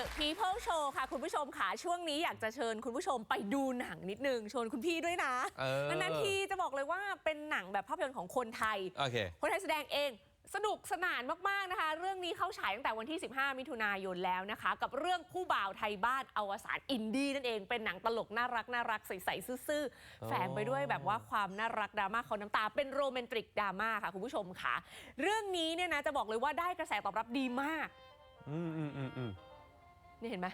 The People Show ค่ะ คุณผู้ชมค่ะ ช่วงนี้อยากจะเชิญคุณผู้ชมไปดูหนังนิดนึงชวนคุณพี่ด้วยนะเออดังนั้นทีจะบอกเลยว่าเป็นหนังแบบภาพยนตร์ของคนไทย โอเค คนไทยแสดงเอง สนุกสนานมาก ๆ นะคะ เรื่องนี้เข้าฉายตั้งแต่วันที่ 15 มิถุนายนแล้วนะคะ กับเรื่องผู้บ่าวไทยบ้านอวสานอินดี้นั่นเองเป็นหนังตลกน่ารักน่ารักใสๆซื่ออ๋อๆแฝงไปด้วยแบบว่าความน่ารักดราม่าเขาน้ำตา เป็นโรแมนติกดราม่าค่ะคุณผู้ชมค่ะ เรื่องนี้เนี่ยนะจะบอกเลยว่าได้กระแสตอบรับดีมาก อืมอืมอืมอืม นี่เห็นไหม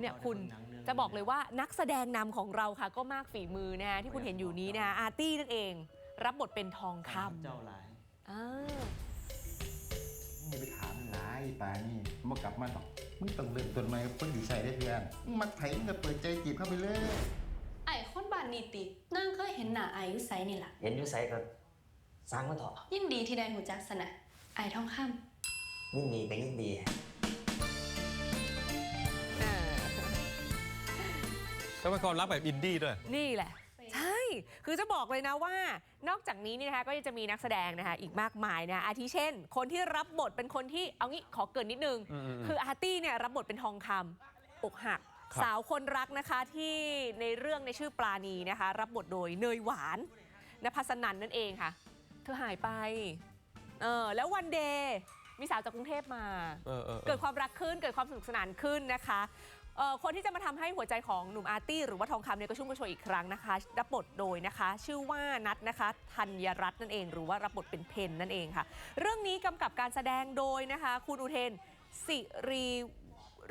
เนี่ยคุณจะบอกเลยว่านักแสดงนำของเราค่ะ ก็มากฝีมือนะฮะที่คุณเห็นอยู่นี้นะฮะอาร์ตี้นั่นเอง รับบทเป็นทองคเจ้าหลายำอ่านี่ไปถามหลายปลานี่มากลับมาหรอกมึงต้องเริ่มต้นใหม่กับคนดีใส่ได้เพื่อนมักไผ่มึงก็เปิดใจจีบเข้าไปเลยไอ้คนบ้านนี่ตินั่งเคยเห็นหน้าไอ้อยู่ไสนี่ล่ะเห็นอยู่ไสก็สร้างมันเถอะยินดีที่ได้หูจักสนะไอ้ทองคยินดีก็ยินดี แล้วมันความรักแบบอินดี้ด้วย นี่แหละ ใช่ คือจะบอกเลยนะว่า นอกจากนี้นี่นะคะก็ยังจะมีนักแสดงนะคะอีกมากมายนะอาทิเช่น คนที่รับบทเป็นคนที่เอางี้ขอเกรินนิดนึง อืมอืมอืมคืออาร์ตี้เนี่ยรับบทเป็นทองคำอกหัก ครับ สาวคนรักนะคะที่ในเรื่องในชื่อปลาณีนะคะ รับบทโดยเนยหวานนภัสนันนั่นเองค่ะ เธอหายไปเออแล้ววันเดย์มีสาวจากกรุงเทพมา เออเออเอเกิอดความรักขึ้นเกิดความสนุกสนานขึ้นนะคะ เอ่อคนที่จะมาทำให้หัวใจของหนุ่มอาร์ตี้หรือว่าทองคำเนี่ยก็ชุ่มกระชวยอีกครั้งนะคะ รับบทโดยนะคะ ชื่อว่านัทนะคะธัญรัตน์นั่นเอง หรือว่ารับบทเป็นเพนนั่นเองค่ะ เรื่องนี้กำกับการแสดงโดยนะคะ คุณอุเทนสิริ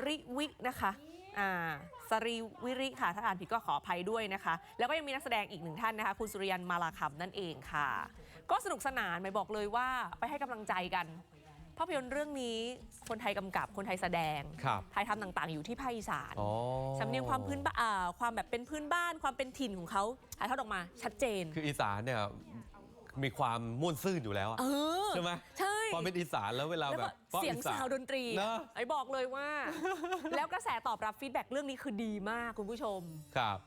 ริวินะคะอ่าสรีวิริค่ะ ถ้าอ่านผิดก็ขออภัยด้วยนะคะ แล้วก็ยังมีนักแสดงอีกหนึ่งท่านนะคะ คุณสุริยันมาลาคำนั่นเองค่ะ ก็สนุกสนานไม่บอกเลยว่าไปให้กำลังใจกัน ภาพยนตร์เรื่องนี้คนไทยกำกับคนไทยแสดงครับถ่ายทำต่างๆ อยู่ที่ภาคอีสานอ๋อสำเนียงความพื้นบ้านอ่าความแบบเป็นพื้นบ้านความเป็นถิ่นของเขาถ่ายทอดออกมาชัดเจน คืออีสานเนี่ยมีความม่วนซื่นอยู่แล้วอะเออ ใช่ไหมใช่ ความเป็นอีสานแล้วเวลาแล้วแบก็บป๊อปเสียงอีสนซาวด์ดนตรีเนอะ ไอ้บอกเลยว่า แล้วกระแสตอบรับฟีดแบ็กเรื่องนี้คือดีมากคุณผู้ชม ครับ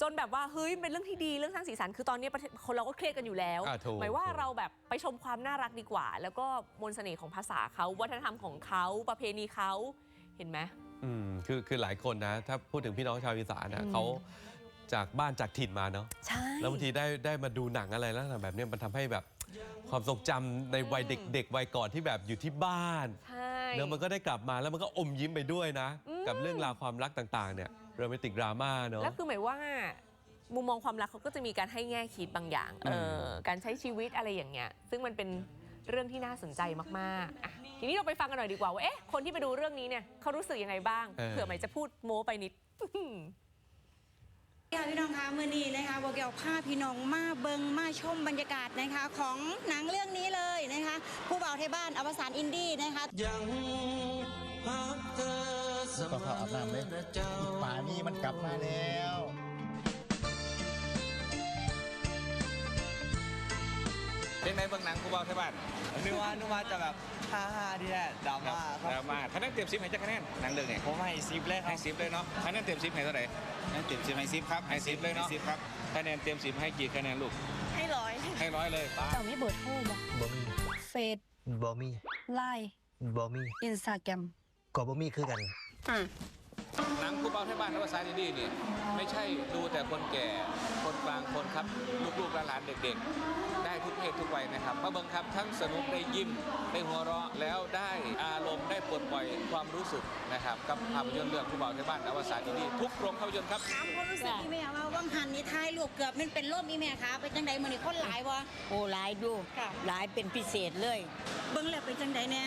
จนแบบว่าเฮ้ยเป็นเรื่องที่ดีเรื่องสร้างสีสันคือตอนนี้ประเทศคนเราก็เครียดกันอยู่แล้ว อะถูกหมายว่าถูก เราแบบไปชมความน่ารักดีกว่า แล้วก็มนต์เสน่ห์ของภาษาเขาวัฒนธรรมของเขาประเพณีเขาเห็นไหม อืมคือคือหลายคนนะ ถ้าพูดถึงพี่น้องชาวอีสานนะอืม เขาจากบ้านจากถิ่นมาเนาะใช่ แล้วบางทีได้ได้มาดูหนังอะไรแล้วแบบเนี้ยมันทำให้แบบความทรงจำในวัยเด็ก ๆ วัยก่อนที่แบบอยู่ที่บ้าน ใช่ แล้วมันก็ได้กลับมาแล้วมันก็อมยิ้มไปด้วยนะ กับเรื่องราวความรักต่าง ๆ เนี่ย โรแมนติกดราม่าเนาะ แล้วคือหมายว่ามุมมองความรักเขาก็จะมีการให้แง่คิดบางอย่างอืเอมอการใช้ชีวิตอะไรอย่างเงี้ย ซึ่งมันเป็นเรื่องที่น่าสนใจมากๆอะทีนี้เราไปฟังกันหน่อยดีกว่าว่า เอ๊ะ คนที่ไปดูเรื่องนี้เนี่ยเขารู้สึกยังไงบ้างเผื่อหมายจะพูดโม้ไปนิด ค่ะพี่น้องคะมือนี้นะคะบอกเกี่ยวพาพี่น้องมาเบิงมาชมบรรยากาศนะคะ ของหนังเรื่องนี้เลยนะคะ ผู้บ่าวไทยบ้านอวสานอินดี้นะคะ ยังพักเธอเสม ต้องเข้าอาบน้ำเลยนะเจ้าป่านี่มันกลับมาแล้วเป็นไงเบื้องหนังกูบอกที่บ้านนึกว่านึกว่าจะแบบฮ่าฮ่าที่แหละดราม่าคดรัราบม่าคะแนนเต็มสิบให้จักคะแนนหนังเรื่องนี้ผมให้ซิปเลยครัให้บสิบเลยเนาะคะแนนเต็มสิบให้เท่าไหร่คะแนนเต็มสิบให้สิบครับให้สิบเลยเนาะสิบครับคะแนนเต็มสิบให้กี่คะแนนลูกำให้ร้อยให้ร้อยเลยป้าเจ้ามีเบอร์โทรบ่บ่มีเฟซบ่มีไลน์บ่มีอินสตาแกรมก็บ่มีคือกัน หนังคู่บอกที่บ้านนวสานอินดี้นี่ยไม่ใช่ดูแต่คนแก่คนกลางคนครับ ลูกๆหลานๆเด็กๆ ได้ทุก ทุกวัยนะครับมาเบิ่งครับทั้งสนุกได้ยิ้มได้หัวเราะแล้วได้อารมณ์ได้ปลดปล่อยความรู้สึกนะครับกับภาพยนตร์เรื่องกูบอกที่บ้านนวสานอินดี้ทุกโรงภาพยนตร์ครับถามความรู้สึกอีแม่ว่าว่างหันนี่ทายลูกเกือบมันเป็นร่มอีแม่คะเป็นจังใดมือนี้คนหลายวะโอ้หลายดูค่ะหลายเป็นพิเศษเลยเบิ้งแล้วเป็นจังใดแน่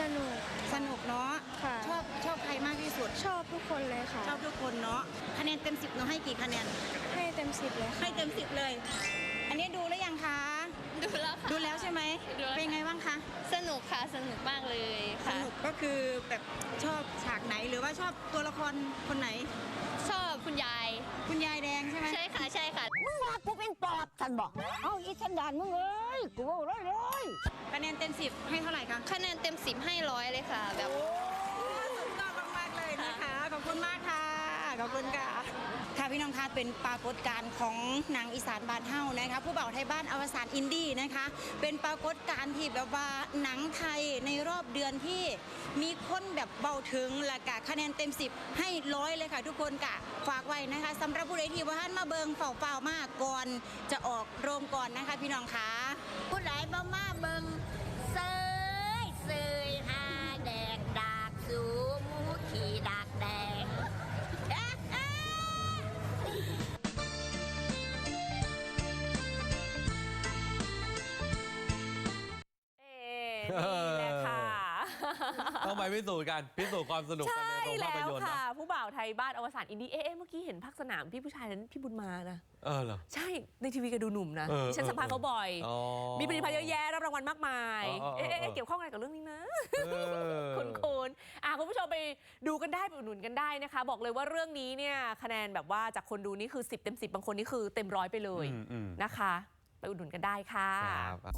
สนุกสนุกเนาะค่ะชอบชอบใครมากที่สุดชอบทุกคนเลยค่ะชอบทุกคนเนาะคะแนนเต็มสิบหนูให้กี่คะแนนให้เต็มสิบเลยให้เต็มสิบเลย อันนี้ดูแล้วยังคะ ดูแล้วค่ะ ดูแล้วใช่ไหม ดูแล้ว เป็นไงบ้างคะ สนุกค่ะ สนุกมากเลยสนุกก็คือแบบชอบฉากไหนหรือว่าชอบตัวละครคนไหน ชอบคุณยาย คุณยายแดงใช่ไหมใช่ค่ะ ใช่ค่ะ มึงว่ากูเป็นปอบท่านบอก เอาอีสันดานมึงเอ้ย กูว่าเลยเลย คะแนนเต็มสิบให้เท่าไหร่คะคะแนนเต็มสิบให้ร้อยเลยค่ะ แบบ สุดยอดมากๆเลยนะคะ ขอบคุณมากค่ะ ขอบคุณค่ะ ค่ะพี่น้องคะเป็นปรากฏการณ์ของหนังอีสานบ้านเฮานะคะผู้บ่าวไทยบ้านอวสานอินดี้นะคะ เป็นปรากฏการณ์ที่แบบว่าหนังไทยในรอบเดือนที่มีคนแบบเบาถึงและกะคะแนนเต็ม 10 ให้ร้อยเลยค่ะ ทุกคนกะฝากไว้นะคะสำหรับผู้ใดที่ว่าท่านมาเบิงเฝ้าเฝ้ามากก่อนจะออกโรงก่อนนะคะ พี่น้องคะผู้ใดบ่มาเบิง นี่แหละค่ะต้องไปพิสูจน์กันพิสูจน์ความสนุกกันในใช่โรงภาแล้พวยนตร์ค่ะนะผู้บ่าวไทยบ้านอวสานอินดี้เอ๊ะเอ๊ะเมื่อกี้เห็นพักสนามพี่ผู้ชายนั้นพี่บุญมานะเออเหรอใช่ในทีวีก็ดูหนุ่มนะเออดิฉันสัมภาษณ์เขาบ่อยอ๋อมีผลิตภัณฑ์เยอะแยะรับรางวัลมากมายอ๋ออ๋อเอ๊ะเอ๊ะเอเอ๊ะอเกี่ยวข้องอะไรกับเรื่องนี้นะเออคุณคุณอะคุณผู้ชมไปดูกันได้ไปอุดหนุนกันได้นะคะ บอกเลยว่าเรื่องนี้เนี่ยคะแนนแบบว่าจากคนดูนี่คือ 10 เต็ม 10 บางคนนี่คือเต็มร้อยไปเลยอืมอืมนะคะ ไปอุดหนุนกันได้ค่ะครับ